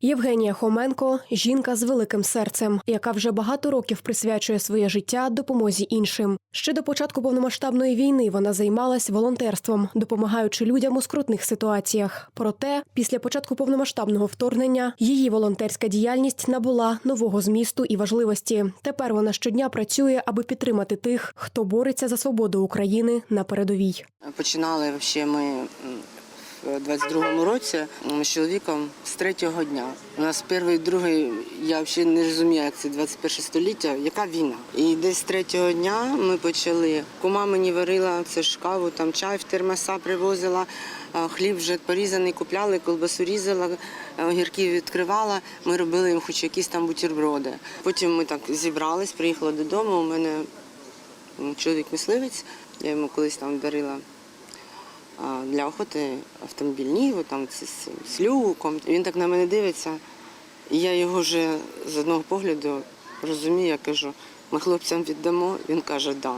Євгенія Хоменко жінка з великим серцем, яка вже багато років присвячує своє життя допомозі іншим. Ще до початку повномасштабної війни вона займалась волонтерством, допомагаючи людям у скрутних ситуаціях. Проте, після початку повномасштабного вторгнення, її волонтерська діяльність набула нового змісту і важливості. Тепер вона щодня працює, аби підтримати тих, хто бореться за свободу України на передовій. Починали вообще ми 22-му році з чоловіком з третього дня. У нас перший, другий, я взагалі не розумію, як це 21 століття, яка війна. І десь з третього дня ми почали. Кума мені варила це ж там чай в термоса привозила, хліб вже порізаний, купляли, колбасу різала, огірки відкривала. Ми робили їм хоч якісь там бутерброди. Потім ми так зібрались, приїхали додому. У мене чоловік мисливець, я йому колись там дарила для охоти автомобіль там з, з, люком. Він так на мене дивиться, і я його вже з одного погляду розумію, я кажу, ми хлопцям віддамо. Він каже, да.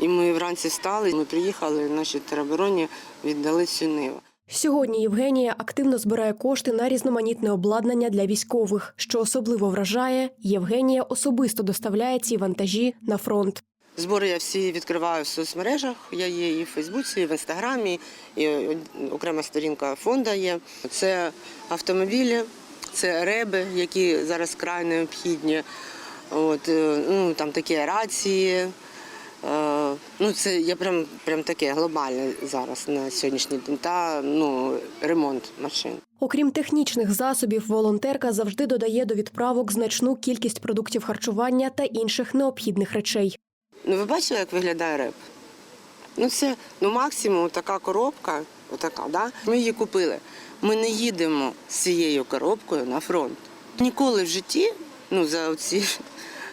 І ми вранці встали, ми приїхали, наші теробороні віддали цю ниву. Сьогодні Євгенія активно збирає кошти на різноманітне обладнання для військових. Що особливо вражає, Євгенія особисто доставляє ці вантажі на фронт. Збори я всі відкриваю в соцмережах. Я є і в Фейсбуці, і в Інстаграмі, і окрема сторінка фонду є. Це автомобілі, це реби, які зараз край необхідні. От, е, ну, там такі рації. Е, Ну, це я прям, прям таке глобальне зараз на сьогоднішній день. Та ну, ремонт машин. Окрім технічних засобів, волонтерка завжди додає до відправок значну кількість продуктів харчування та інших необхідних речей. Ну, ви бачили, як виглядає реп? Ну, це ну, максимум така коробка, отака, да? ми її купили. Ми не їдемо з цією коробкою на фронт. Ніколи в житті, ну за ці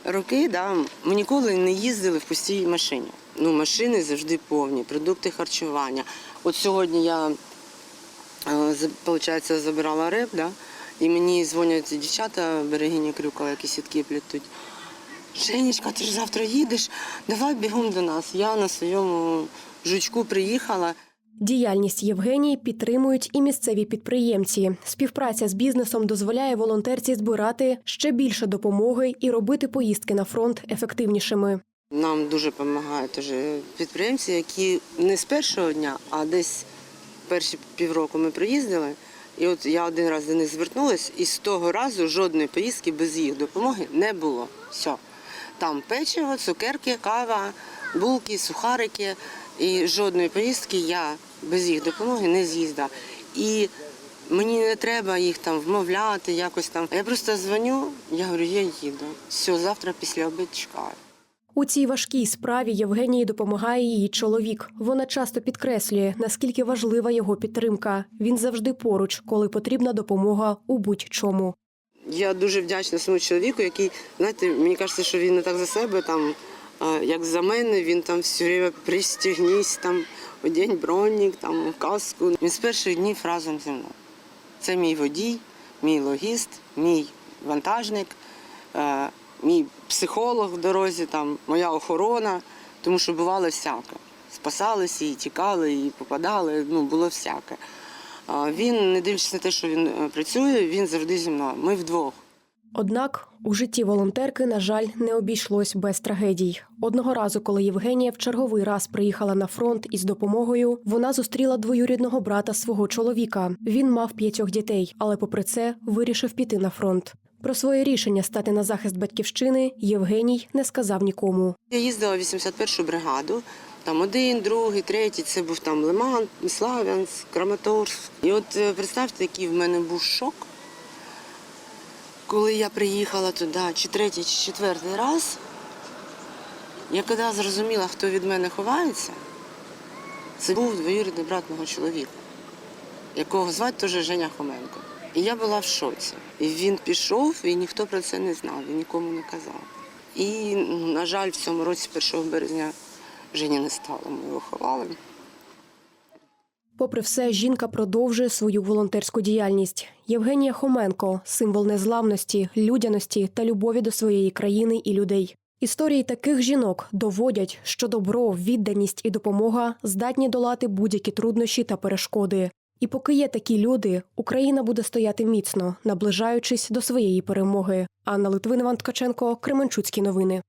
роки, да, ми ніколи не їздили в пустій машині. Ну, машини завжди повні, продукти харчування. От сьогодні я, виходить, забирала реп, да, і мені дзвонять дівчата берегині Крюкова, які сітки плетуть. Женечка, ти ж завтра їдеш, давай бігом до нас. Я на своєму жучку приїхала. Діяльність Євгенії підтримують і місцеві підприємці. Співпраця з бізнесом дозволяє волонтерці збирати ще більше допомоги і робити поїздки на фронт ефективнішими. Нам дуже допомагають теж підприємці, які не з першого дня, а десь перші півроку ми приїздили. І от я один раз до них звернулася, і з того разу жодної поїздки без їх допомоги не було. Все. Там печиво, цукерки, кава, булки, сухарики. І жодної поїздки я без їх допомоги не з'їздила. І мені не треба їх там вмовляти, якось там. Я просто дзвоню, я говорю, я їду. Все, завтра після обід чекаю. У цій важкій справі Євгенії допомагає її чоловік. Вона часто підкреслює, наскільки важлива його підтримка. Він завжди поруч, коли потрібна допомога у будь-чому. Я дуже вдячна своєму чоловіку, який, знаєте, мені кажеться, що він не так за себе, там, як за мене, він там все время пристігнісь, там, одінь бронік, там, каску. Він з перших днів разом зі мною. Це мій водій, мій логіст, мій вантажник, е, мій психолог в дорозі, там, моя охорона, тому що бувало всяке. Спасалися і тікали, і попадали, ну, було всяке. Він, не дивлячись на те, що він е, працює, він завжди зі мною. Ми вдвох. Однак у житті волонтерки, на жаль, не обійшлось без трагедій. Одного разу, коли Євгенія в черговий раз приїхала на фронт із допомогою, вона зустріла двоюрідного брата свого чоловіка. Він мав п'ятьох дітей, але, попри це, вирішив піти на фронт. Про своє рішення стати на захист батьківщини Євгеній не сказав нікому. Я їздила в 81-шу бригаду. Там один, другий, третій. Це був там Лиман, Славянськ, Краматорськ. І от е, представте, який в мене був шок, коли я приїхала туди, чи третій, чи четвертий раз. Я коли зрозуміла, хто від мене ховається, це був двоюрідний брат мого чоловіка, якого звати теж Женя Хоменко. І я була в шоці. І він пішов, і ніхто про це не знав, і нікому не казав. І, на жаль, в цьому році, 1 березня, Жені не стало, ми його ховали. Попри все, жінка продовжує свою волонтерську діяльність. Євгенія Хоменко символ незламності, людяності та любові до своєї країни і людей. Історії таких жінок доводять, що добро, відданість і допомога здатні долати будь-які труднощі та перешкоди. І поки є такі люди, Україна буде стояти міцно, наближаючись до своєї перемоги. Анна Литвин, Іван Ткаченко, Кременчуцькі новини.